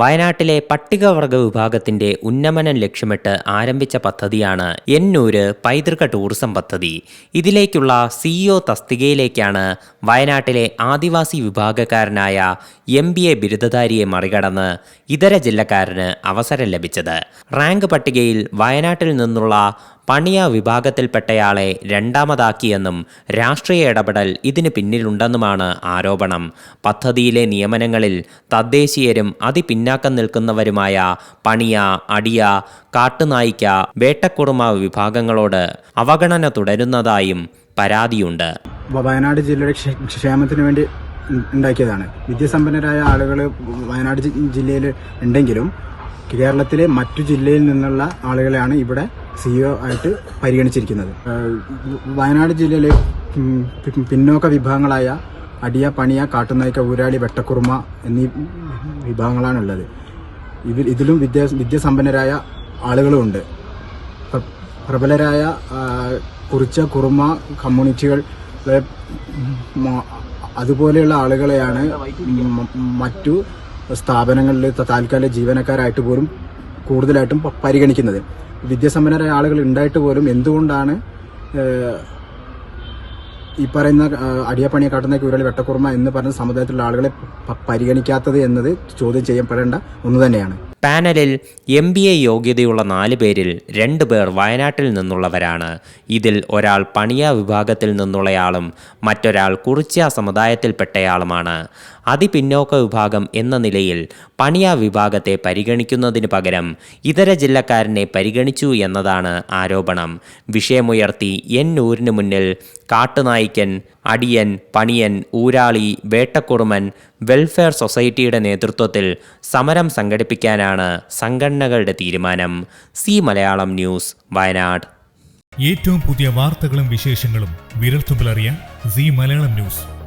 വയനാട്ടിലെ പട്ടികവർഗ വിഭാഗത്തിന്റെ ഉന്നമനം ലക്ഷ്യമിട്ട് ആരംഭിച്ച പദ്ധതിയാണ് എന്നൂര് പൈതൃക ടൂറിസം പദ്ധതി. ഇതിലേക്കുള്ള സിഇഒ തസ്തികയിലേക്കാണ് വയനാട്ടിലെ ആദിവാസി വിഭാഗക്കാരനായ എം ബി എ ബിരുദധാരിയെ മറികടന്ന് ഇതര ജില്ലക്കാരന് അവസരം ലഭിച്ചത്. റാങ്ക് പട്ടികയിൽ വയനാട്ടിൽ നിന്നുള്ള പണിയ വിഭാഗത്തിൽപ്പെട്ടയാളെ രണ്ടാമതാക്കിയെന്നും രാഷ്ട്രീയ ഇടപെടൽ ഇതിന് പിന്നിലുണ്ടെന്നുമാണ് ആരോപണം. പദ്ധതിയിലെ നിയമനങ്ങളിൽ തദ്ദേശീയരും അതിപിന്നാക്കം നിൽക്കുന്നവരുമായ പണിയ അടിയ കാട്ടുനായിക്ക വേട്ടക്കുറുമ വിഭാഗങ്ങളോട് അവഗണന തുടരുന്നതായും പരാതിയുണ്ട്. വയനാട് ജില്ലയുടെ ക്ഷേ- ക്ഷേമത്തിന് വേണ്ടി ഉണ്ടാക്കിയതാണ്. വിദ്യാസമ്പന്നരായ ആളുകൾ വയനാട് ജില്ലയിൽ ഉണ്ടെങ്കിലും കേരളത്തിലെ മറ്റു ജില്ലയിൽ നിന്നുള്ള ആളുകളെയാണ് ഇവിടെ സിഇഒ ആയിട്ട് പരിഗണിച്ചിരിക്കുന്നത്. വയനാട് ജില്ലയിലെ പിന്നോക്ക വിഭാഗങ്ങളായ അടിയ പണിയ കാട്ടുനായ്ക്ക ഊരാളി വെട്ടക്കുറുമ എന്നീ വിഭാഗങ്ങളാണുള്ളത്. ഇതിൽ ഇതിലും വിദ്യാ വിദ്യാസമ്പന്നരായ ആളുകളുമുണ്ട്. പ്രബലരായ കുറിച്ച കുറുമ കമ്മ്യൂണിറ്റികൾ അതുപോലെയുള്ള ആളുകളെയാണ് മറ്റു സ്ഥാപനങ്ങളിൽ താൽക്കാലിക ജീവനക്കാരായിട്ട് പോലും കൂടുതലായിട്ടും പരിഗണിക്കുന്നത്. വിദ്യാസമ്പന്നരായ ആളുകൾ ഉണ്ടായിട്ട് പോലും എന്തുകൊണ്ടാണ് ഈ പറയുന്ന അടിയപ്പണിയെ കാട്ടുന്ന കുരളി വെട്ടക്കുറുമ എന്ന് പറഞ്ഞ സമുദായത്തിലുള്ള ആളുകളെ പരിഗണിക്കാത്തത് എന്നത് ചോദ്യം ചെയ്യപ്പെടേണ്ട ഒന്ന് തന്നെയാണ്. പാനലിൽ എം ബി എ യോഗ്യതയുള്ള നാല് പേരിൽ രണ്ട് പേർ വയനാട്ടിൽ നിന്നുള്ളവരാണ്. ഇതിൽ ഒരാൾ പണിയ വിഭാഗത്തിൽ നിന്നുള്ളയാളും മറ്റൊരാൾ കുറിച്യ സമുദായത്തിൽപ്പെട്ടയാളുമാണ്. അതിപിന്നോക്ക വിഭാഗം എന്ന നിലയിൽ പണിയ വിഭാഗത്തെ പരിഗണിക്കുന്നതിന് പകരം ഇതര ജില്ലക്കാരനെ പരിഗണിച്ചു എന്നതാണ് ആരോപണം. വിഷയമുയർത്തി എൻ ഊരിന് മുന്നിൽ കാട്ടുനായ്ക്കൻ അടിയൻ പണിയൻ ഊരാളി വേട്ടക്കുറുമൻ വെൽഫെയർ സൊസൈറ്റിയുടെ നേതൃത്വത്തിൽ സമരം സംഘടിപ്പിക്കാനാണ് സംഘടനകളുടെ തീരുമാനം. C Malayalam news Wayanad. ഏറ്റവും പുതിയ വാർത്തകളും വിശേഷങ്ങളും വിരൽത്തുമ്പിലറിയാൻ സി മലയാളം ന്യൂസ്.